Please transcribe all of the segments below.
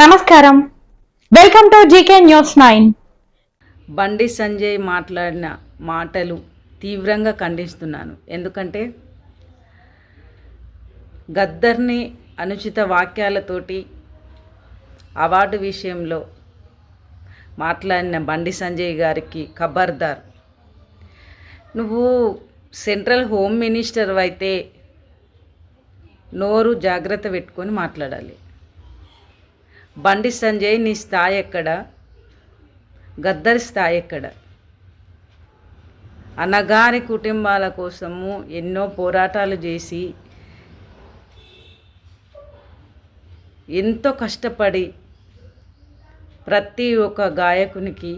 నమస్కారం. Welcome to GK news nine Bandi Sanjay మాట్లాడిన మాటలు తీవ్రంగా ఖండిస్తున్నాను. ఎందుకంటే గద్దర్ని అనుచిత వాక్యాలతోటి అవార్డు విషయంలో మాట్లాడిన బండి సంజయ్ గారికి ఖబర్దార్ నువ్వు సెంట్రల్ హోమ్ మినిస్టర్ అయితే నోరు జాగ్రత్త పెట్టుకొని మాట్లాడాలి. బండి సంజయ్ నీ స్థాయి ఎక్కడ? గద్దరి స్థాయి ఎక్కడ? అనగాని కుటుంబాల కోసము ఎన్నో పోరాటాలు చేసి ఎంతో కష్టపడి ప్రతి ఒక్క గాయకునికి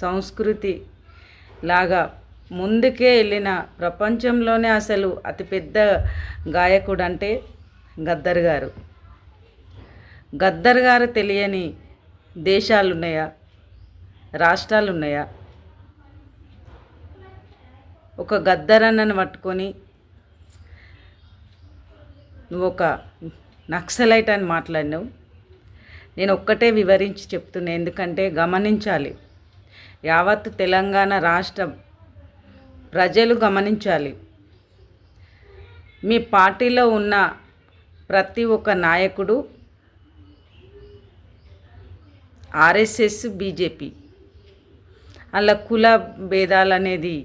సంస్కృతి లాగా ముందుకే వెళ్ళిన ప్రపంచంలోనే అసలు అతిపెద్ద గాయకుడు అంటే గద్దర్ గారు. గద్దర్ గారు తెలియని దేశాలు ఉన్నాయా రాష్ట్రాలు ఉన్నాయా ఒక పట్టుకొని నువ్వు ఒక నక్సలైట్ అని మాట్లాడినావు. నేను ఒక్కటే వివరించి చెప్తున్నా ఎందుకంటే గమనించాలి. యావత్ తెలంగాణ రాష్ట్ర ప్రజలు గమనించాలి. మీ పార్టీలో ఉన్న ప్రతి ఒక్క నాయకుడు ఆర్ఎస్ఎస్ బీజేపీ. అలా కుల భేదాలు అనేది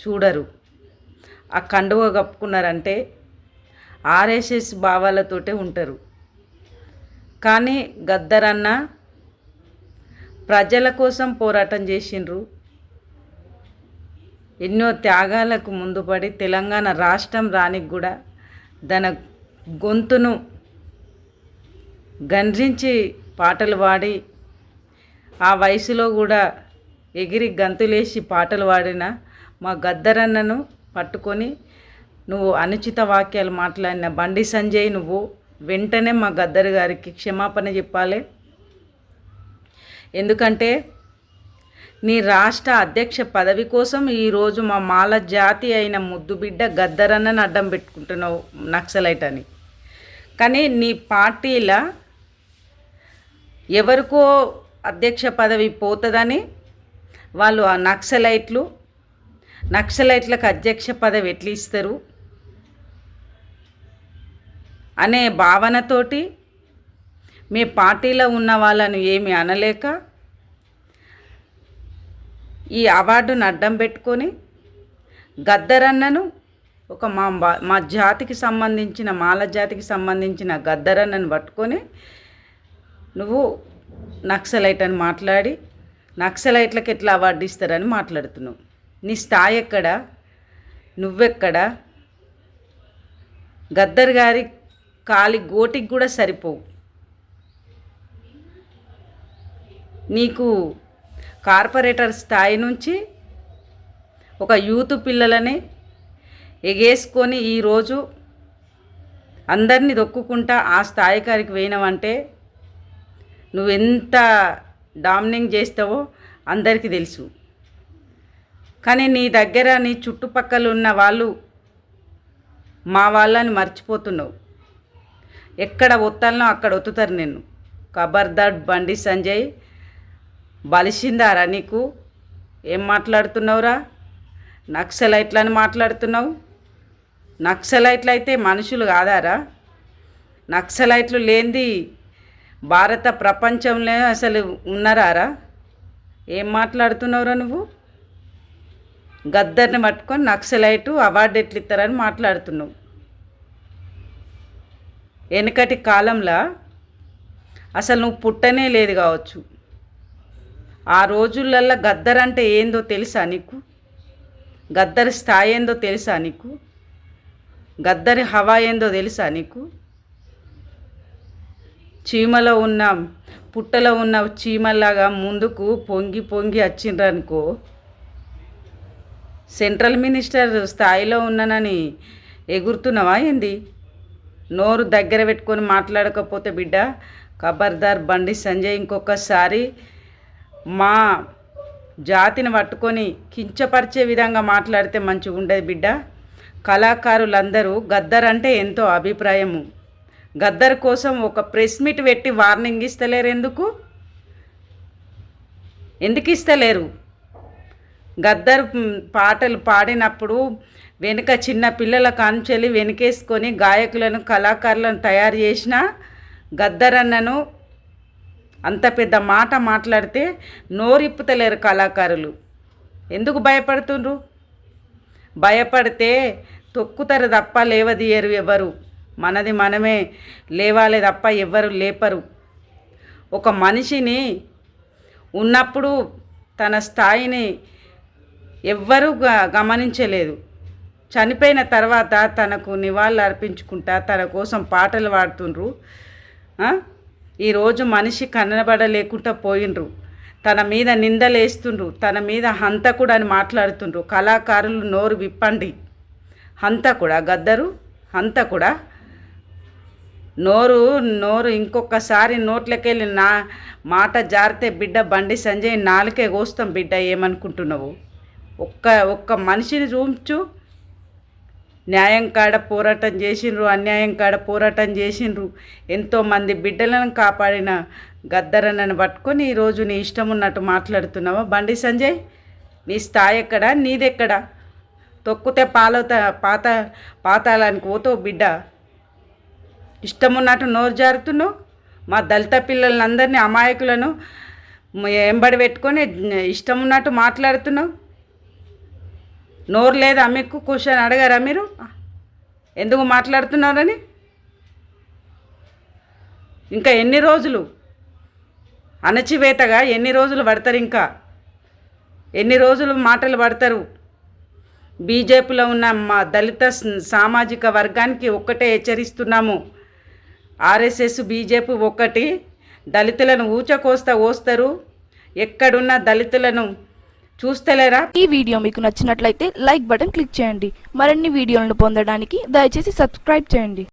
చూడరు. ఆ కండువ కప్పుకున్నారంటే ఆర్ఎస్ఎస్ భావాలతోటే ఉంటారు. కానీ గద్దరన్న ప్రజల కోసం పోరాటం చేసిండ్రు. ఎన్నో త్యాగాలకు ముందుపడి తెలంగాణ రాష్ట్రం రానికి కూడా తన గొంతును గండ్రించి పాటలు పాడి ఆ వయసులో కూడా ఎగిరి గంతులేసి పాటలు పాడిన మా గద్దరన్నను పట్టుకొని నువ్వు అనుచిత వాక్యాలు మాట్లాడిన బండి సంజయ్ నువ్వు వెంటనే మా గద్దరు గారికి క్షమాపణ చెప్పాలి. ఎందుకంటే నీ రాష్ట్ర అధ్యక్ష పదవి కోసం ఈరోజు మా మాల జాతి అయిన ముద్దు బిడ్డ గద్దరన్నను అడ్డం పెట్టుకుంటున్నావు నక్సలైట్ అని కానీ నీ పార్టీల ఎవరికో అధ్యక్ష పదవి పోతుందని వాళ్ళు ఆ నక్సలైట్లు నక్సలైట్లకు అధ్యక్ష పదవి ఎట్లా ఇస్తారు? అనే భావనతోటి మీ పార్టీలో ఉన్న వాళ్ళను ఏమి అనలేక ఈ అవార్డును అడ్డం పెట్టుకొని గద్దరన్నను ఒక మా మా జాతికి సంబంధించిన మాల జాతికి సంబంధించిన గద్దరన్నను పట్టుకొని నువ్వు నక్సలైట్ అని మాట్లాడి నక్సలైట్లకు ఎట్లా అవార్డు ఇస్తారని మాట్లాడుతున్నావు నీ స్థాయి ఎక్కడ? నువ్వెక్కడ? గద్దర్ గారి కాలి గోటికి కూడా సరిపోవు. నీకు కార్పొరేటర్ స్థాయి నుంచి ఒక యూత్ పిల్లలని ఎగేసుకొని ఈరోజు అందరినీ దొక్కుకుంటా ఆ స్థాయి కాడికి పోయినావంటే నువ్వెంత డామినింగ్ చేస్తావో అందరికీ తెలుసు. కానీ నీ దగ్గర నీ చుట్టుపక్కల ఉన్న వాళ్ళు మా వాళ్ళని మర్చిపోతున్నావు. ఎక్కడ ఒత్తాలనో అక్కడ ఒత్తుతారు నిన్ను. కబర్దాడ్ బండి సంజయ్ బలిసిందారా నీకు? ఏం మాట్లాడుతున్నావురా? నక్సలైట్లని మాట్లాడుతున్నావు? నక్సలైట్లు అయితే మనుషులు కాదారా? నక్సలైట్లు లేనిది భారత ప్రపంచంలో అసలు ఉన్నారారా? ఏం మాట్లాడుతున్నావురా నువ్వు? గద్దర్ని పట్టుకొని నక్సలైటు అవార్డు ఎట్లు ఇస్తారని మాట్లాడుతున్నావు. వెనకటి కాలంలో అసలు నువ్వు పుట్టనే లేదు కావచ్చు. ఆ రోజులల్లో గద్దర్ అంటే ఏందో తెలుసా నీకు? గద్దరి స్థాయి ఏందో తెలుసా నీకు? గద్దరి హవా ఏందో తెలుసా నీకు? చీమలో ఉన్న పుట్టలో ఉన్న చీమలాగా ముందుకు పొంగి పొంగి వచ్చిండ్రనుకో సెంట్రల్ మినిస్టర్ స్థాయిలో ఉన్నానని ఎగురుతున్నావా ఏంది? నోరు దగ్గర పెట్టుకొని మాట్లాడకపోతే బిడ్డ ఖబర్దార్ బండి సంజయ్ ఇంకొకసారి మా జాతిని పట్టుకొని కించపరిచే విధంగా మాట్లాడితే మంచిగా ఉండేది బిడ్డ. కళాకారులందరూ గద్దర్ అంటే ఎంతో అభిప్రాయము. గద్దర్ కోసం ఒక ప్రెస్ మీట్ పెట్టి వార్నింగ్ ఇస్తలేరు ఎందుకు? ఎందుకు ఇస్తలేరు? గద్దర్ పాటలు పాడినప్పుడు వెనుక చిన్న పిల్లల కాంచెలి వెనుకేసుకొని గాయకులను కళాకారులను తయారు చేసిన గద్దర్ అన్నను అంత పెద్ద మాట మాట్లాడితే నోరిప్పుతలేరు కళాకారులు. ఎందుకు భయపడుతుండ్రు? భయపడితే తొక్కుతారు తప్ప లేవదీయరు ఎవరు? మనది మనమే. లేవాలి తప్ప ఎవ్వరు లేపరు. ఒక మనిషిని ఉన్నప్పుడు తన స్థాయిని ఎవ్వరూ గ- గమనించలేదు. చనిపోయిన తర్వాత తనకు నివాళులు అర్పించుకుంటా తన కోసం పాటలు పాడుతుండ్రు. ఈరోజు మనిషి కనబడలేకుండా పోయిండ్రు. తన మీద నిందలేస్తుండ్రు. తన మీద హంతకుడు అని మాట్లాడుతుండ్రు. కళాకారులు నోరు విప్పండి. హంతకుడా గద్దరు? హంతకుడా? నోరు నోరు ఇంకొకసారి నోట్లకెళ్ళి నా మాట జారితే బిడ్డ బండి సంజయ్ నాలుకే కోస్తాం బిడ్డ ఏమనుకుంటున్నావు? ఒక్క ఒక్క మనిషిని చూపించు. న్యాయం కాడ పోరాటం చేసిండ్రు అన్యాయం కాడ పోరాటం చేసిండ్రు. ఎంతోమంది బిడ్డలను కాపాడిన గద్దరన్నను పట్టుకొని ఈరోజు నీ ఇష్టం ఉన్నట్టు మాట్లాడుతున్నావా? బండి సంజయ్ నీ స్థాయి ఎక్కడా? నీదెక్కడా? తొక్కితే పాలవుతా పాత పాతాళానికి పోతావు బిడ్డ. ఇష్టమున్నట్టు నోరు జారుతున్నావు మా దళిత పిల్లలందరినీ అమాయకులను ఎంబడి పెట్టుకొని ఇష్టం ఉన్నట్టు మాట్లాడుతున్నావు నోరు లేదా మీకు క్వశ్చన్ అడగారా మీరు? ఎందుకు మాట్లాడుతున్నారని? ఇంకా ఎన్ని రోజులు? అణచివేతగా ఎన్ని రోజులు పడతారు ఇంకా? ఎన్ని రోజులు మాటలు పడతారు? బీజేపీలో ఉన్న మా దళిత సామాజిక వర్గానికి ఒక్కటే హెచ్చరిస్తున్నాము. ఆర్ఎస్ఎస్ బీజేపీ ఒక్కటి దళితులను ఊచకోస్తా ఓస్తారు. ఎక్కడున్న దళితులను చూస్తలేరా? ఈ వీడియో మీకు నచ్చినట్లయితే లైక్ బటన్ క్లిక్ చేయండి. మరిన్ని వీడియోలను పొందడానికి దయచేసి సబ్స్క్రైబ్ చేయండి.